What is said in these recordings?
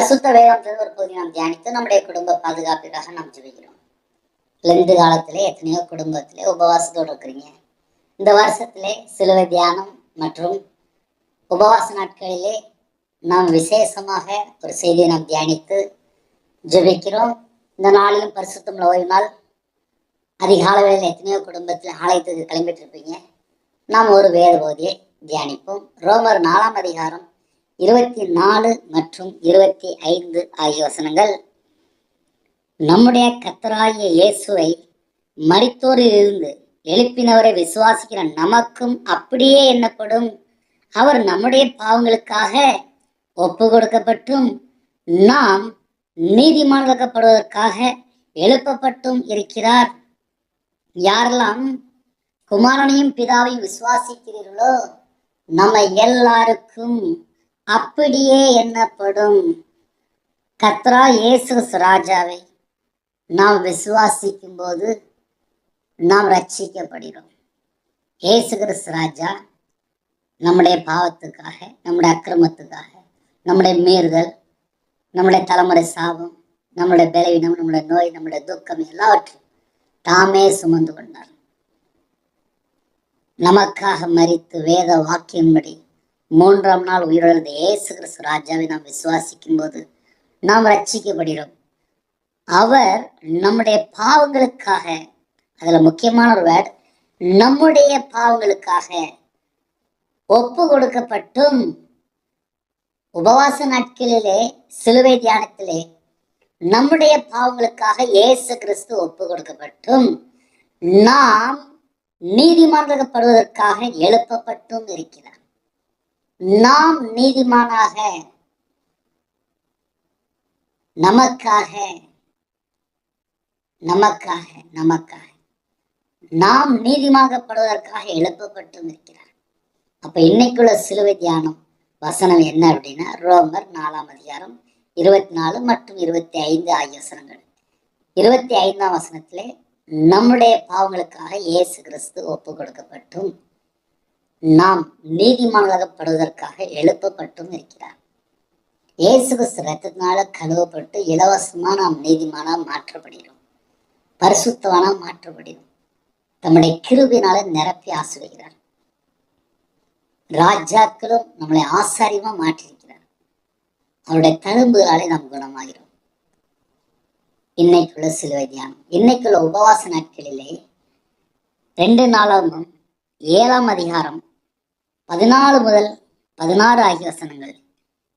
பரிசுத்த வேதாந்தது ஒரு பகுதி நாம் தியானித்து நம்முடைய குடும்ப பாதுகாப்பிற்காக நாம் ஜெபிக்கிறோம். லெந்து காலத்திலே எத்தனையோ குடும்பத்திலே உபவாசத்தோடு இருக்கிறீங்க. இந்த வருஷத்திலே சிலுவை தியானம் மற்றும் உபவாச நாட்களிலே நாம் விசேஷமாக ஒரு செய்தியை நாம் தியானித்து ஜெபிக்கிறோம். இந்த நாளிலும் பரிசுத்தம் ஓய்வு நாள் அதிகால வேளையில் எத்தனையோ குடும்பத்தில் ஆலயத்துக்கு கிளம்பிட்டு இருப்பீங்க நாம் ஒரு வேத போதியை தியானிப்போம். ரோமர் நாலாம் அதிகாரம் இருபத்தி நாலு மற்றும் இருபத்தி ஐந்து ஆகிய வசனங்கள். நம்முடைய கத்தராகிய இயேசுவை மரித்தோரில் இருந்து எழுப்பினவரை விசுவாசிக்கிற நமக்கும் அப்படியே எண்ணப்படும். அவர் நம்முடைய பாவங்களுக்காக ஒப்பு கொடுக்கப்பட்டும் நாம் நீதிமான்கப்படுவதற்காக எழுப்பப்பட்டும் இருக்கிறார். யாரெல்லாம் குமாரனையும் பிதாவையும் விசுவாசிக்கிறீர்களோ நம்ம எல்லாருக்கும் அப்படியே எண்ணப்படும். கத்ரா இயேசு ராஜாவை நாம் விசுவாசிக்கும் போது நாம் ரட்சிக்கப்படுகிறோம் ஏசு கிறிஸ்து ராஜா நம்முடைய பாவத்துக்காக நம்முடைய அக்கிரமத்துக்காக நம்முடைய மீறுதல் நம்முடைய தலைமுறை சாபம் நம்முடைய பலவீனம் நம்முடைய நோய் நம்முடைய துக்கம் எல்லாவற்றையும் தாமே சுமந்து கொண்டார். நமக்காக மறித்து வேத வாக்கியம்படி மூன்றாம் நாள் உயிரிழந்த இயேசு கிறிஸ்து ராஜாவை நாம் விசுவாசிக்கும் போது நாம் ரட்சிக்கப்படுகிறோம் அவர் நம்முடைய பாவங்களுக்காக அதுல முக்கியமான ஒரு வேர்ட் நம்முடைய பாவங்களுக்காக ஒப்பு கொடுக்கப்பட்டும். உபவாச நாட்களிலே சிலுவை தியானத்திலே நம்முடைய பாவங்களுக்காக இயேசு கிறிஸ்து ஒப்பு கொடுக்கப்பட்டும். நாம் நீதிமன்றப்படுவதற்காக எழுப்பப்பட்டும் இருக்கிறார். நாம் நீதிமானாக நமக்காக நமக்காக நமக்காக. நாம் நீதிமாகப்படுவதற்காக எழுப்பப்பட்டும் இருக்கிறார். அப்ப இன்னைக்குள்ள சிலுவை தியானம் வசனம் என்ன அப்படின்னா ரோமர் நாலாம் அதிகாரம் இருபத்தி நாலு மற்றும் இருபத்தி ஐந்து ஆகிய வசனங்கள். இருபத்தி ஐந்தாம் வசனத்திலே நம்முடைய பாவங்களுக்காக இயேசு கிறிஸ்து ஒப்பு கொடுக்கப்பட்டும் நாம் நீதிமானாகப்படுவதற்காக எழுப்பப்பட்டும் இருக்கிறார். இயேசு கிறிஸ்து ரத்தத்தினால கழுவப்பட்டு இலவசமா நாம் நீதிமானா மாற்றப்படுகிறோம். பரிசுத்தமான மாற்றப்படுகிறோம். தம்முடைய கிருபினால நிரப்பி ஆசிர்கிறார் ராஜாக்களும் நம்மளை ஆசாரியமா மாற்றிருக்கிறார் அவருடைய தழும்புகளாலே நாம் குணமாகிறோம். இன்னைக்குள்ள சிலுவை தியானம். இன்னைக்குள்ள உபவாச நாட்களிலே ரெண்டு நாளாகவும் ஏழாம் அதிகாரம் பதினாலு முதல் பதினாறு ஆகிய வசனங்கள்.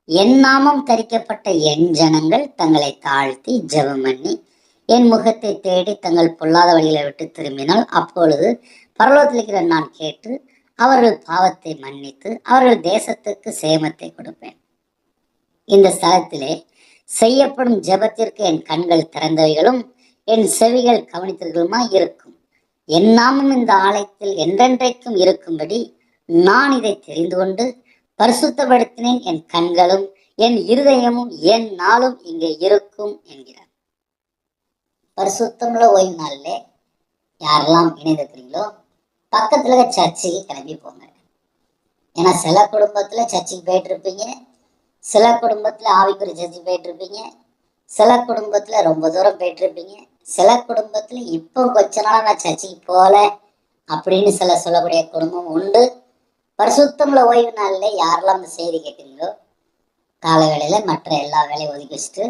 என் நாமம் தரிக்கப்பட்ட என் ஜனங்கள் தங்களை தாழ்த்தி ஜெபம் பண்ணி என் முகத்தை தேடி தங்கள் பொல்லாத வழிகளை விட்டு திரும்பினால் அப்பொழுது பரலோகத்தில் இருக்கிற நான் கேட்டு அவர்கள் பாவத்தை மன்னித்து அவர்கள் தேசத்துக்கு சேமத்தை கொடுப்பேன். இந்த ஸ்தலத்திலே செய்யப்படும் ஜெபத்திற்கு என் கண்கள் திறந்தவைகளும் என் செவிகள் கவனித்தவர்களுமா இருக்கும். என் நாமம் இந்த ஆலயத்தில் என்றென்றைக்கும் இருக்கும்படி நான் இதை தெரிந்து கொண்டு பரிசுத்தப்படுத்தினேன். என் கண்களும் என் இருதயமும் என் நாளும் இங்கே இருக்கும் என்கிறார். பரிசுத்தமுள்ள ஓய்வு நாள்ல யாரெல்லாம் இணைந்திருக்கிறீங்களோ பக்கத்துல இருக்க சர்ச்சுக்கு கிளம்பி போங்க. ஏன்னா சில குடும்பத்துல சர்ச்சுக்கு போயிட்டு இருப்பீங்க சில குடும்பத்துல ஆவிக்குரிய சர்ச்சுக்கு போயிட்டு இருப்பீங்க சில குடும்பத்துல ரொம்ப தூரம் போயிட்டு இருப்பீங்க சில குடும்பத்துல இப்போ கொஞ்ச நாளா நான் சர்ச்சுக்கு போகல அப்படின்னு சில சொல்லக்கூடிய குடும்பம் உண்டு. பரிசுத்தமுள்ள ஓய்வு நாளில் யாரெல்லாம் அந்த செய்தி கேட்குறீங்களோ காலை வேளையில மற்ற எல்லா வேலையும் ஒதுக்கி வச்சுட்டு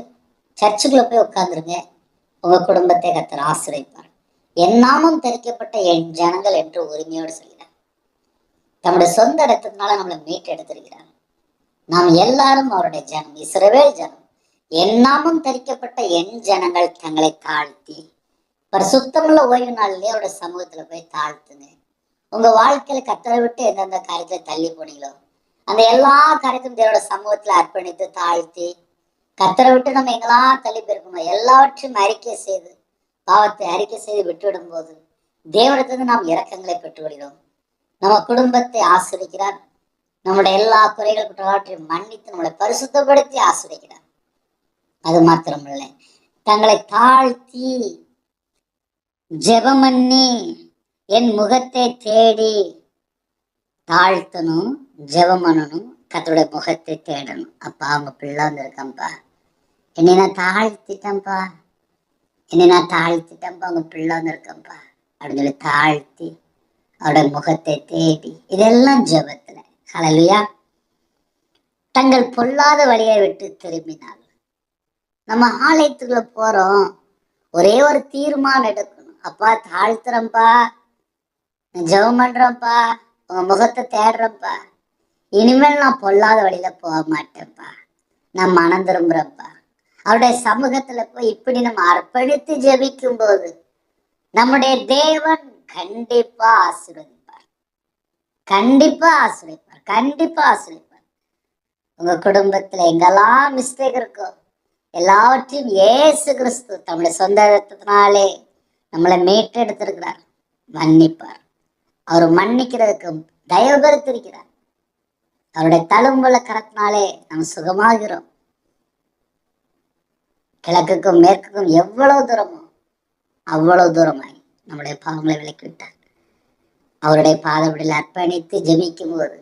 சர்ச்சுக்குள்ளே போய் உட்காந்துருங்க உங்க குடும்பத்தை கத்தர் ஆசிரியப்பார் என் நாமம் என் ஜனங்கள் என்று உரிமையோடு சொல்கிறார். தம்முடைய சொந்த இடத்தினால நம்மளை மீட்டு எடுத்திருக்கிறார். நாம் எல்லாரும் அவருடைய ஜனம் இஸ்ரவேல் ஜனம். என் நாமம் தரிக்கப்பட்ட என் ஜனங்கள் தங்களை தாழ்த்தி பரிசுத்தமுள்ள ஓய்வு நாள்லயே அவருடைய சமூகத்துல போய் தாழ்த்துங்க. உங்க வாழ்க்கையில கத்தரை விட்டு எந்தெந்த காரியத்தை தள்ளி போனீங்களோ அந்த எல்லா காரியத்தையும் தேவோட சமூகத்துல அர்ப்பணித்து தாழ்த்தி கத்தரை விட்டு நம்ம எங்கெல்லாம் தள்ளி போயிருக்கணும் எல்லாவற்றையும் அறிக்கை செய்து பாவத்தை அறிக்கை செய்து விட்டுவிடும் போது தேவனிடத்திலிருந்து நாம் இரக்கங்களை பெற்றுவிடுகிறோம் நம்ம குடும்பத்தை ஆசிரிக்கிறார். நம்முடைய எல்லா குறைகள் குற்றவாற்றையும் மன்னித்து நம்மளை பரிசுத்தப்படுத்தி ஆசிரிக்கிறார். அது மாத்திரமில்லை. தங்களை தாழ்த்தி ஜெபமண்ணி என் முகத்தை தேடி தாழ்த்தணும் ஜெபம் பண்ணணும் கத்தோட முகத்தை தேடணும். அப்பா அவங்க பிள்ளை வந்திருக்கேன்ப்பா. என்னை நான் தாழ்த்திட்டேன்ப்பா. என்னை நான் தாழ்த்திட்டேன்ப்பா அவங்க பிள்ளை வந்திருக்கேன்ப்பா. அப்படின்னு சொல்லி தாழ்த்தி அவருடைய முகத்தை தேடி இதெல்லாம் ஜெபத்துல. ஹalleluya தங்கள் பொல்லாத வழியை விட்டு திரும்பினார் நம்ம ஆலயத்துக்குள்ள போறோம். ஒரே ஒரு தீர்மானம் எடுக்கணும். அப்பா தாழ்த்துறேன்ப்பா. ஜெபம் பண்றேன்ப்பா. உங்க முகத்தை தேடுறப்பா இனிமேல் நான் பொல்லாத வழியில போக மாட்டேன்ப்பா. நான் மனம் திரும்புறப்பா அவருடைய சமூகத்துல போய் இப்படி நம்ம அர்ப்பணித்து ஜெபிக்கும் போது நம்முடைய தேவன் கண்டிப்பா ஆசீர்வதிப்பார். கண்டிப்பா ஆசீர்வதிப்பார். கண்டிப்பா ஆசீர்வதிப்பார். உங்க குடும்பத்துல எங்கெல்லாம் மிஸ்டேக் இருக்கோ எல்லாவற்றையும் ஏசு கிறிஸ்து தம்முடைய சொந்த ரத்தத்தினாலே நம்மளை மீட்டெடுத்திருக்கிறார். மன்னிப்பார். அவர் மன்னிக்கிறதுக்கு தயவு பெருத்திருக்கிறார் அவருடைய தழும்புல கரத்தினாலே நம்ம சுகமாகிறோம். கிழக்குக்கும் மேற்குக்கும் எவ்வளவு தூரமோ அவ்வளவு தூரமாய் நம்முடைய பாவங்களை விலக்கி விட்டார் அவருடைய பாதப்படியில் அர்ப்பணித்து ஜெபிக்கும் போது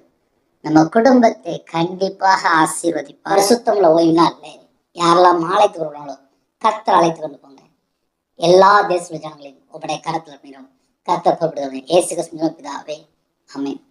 நம்ம குடும்பத்தை கண்டிப்பாக ஆசீர்வதிப்பார். சுத்தம்ல ஓய்வு நாள் யாரெல்லாம் ஆலயத்துக்கு வருவாங்களோ கர்த்தர் அழைத்து கொண்டு போங்க. எல்லா தேச ஜனங்களையும் உங்களுடைய கரத்தில் மீறும் கர்த்தர் இயேசு ஏசு கிறிஸ்துவின் பிதாவே. அமேன்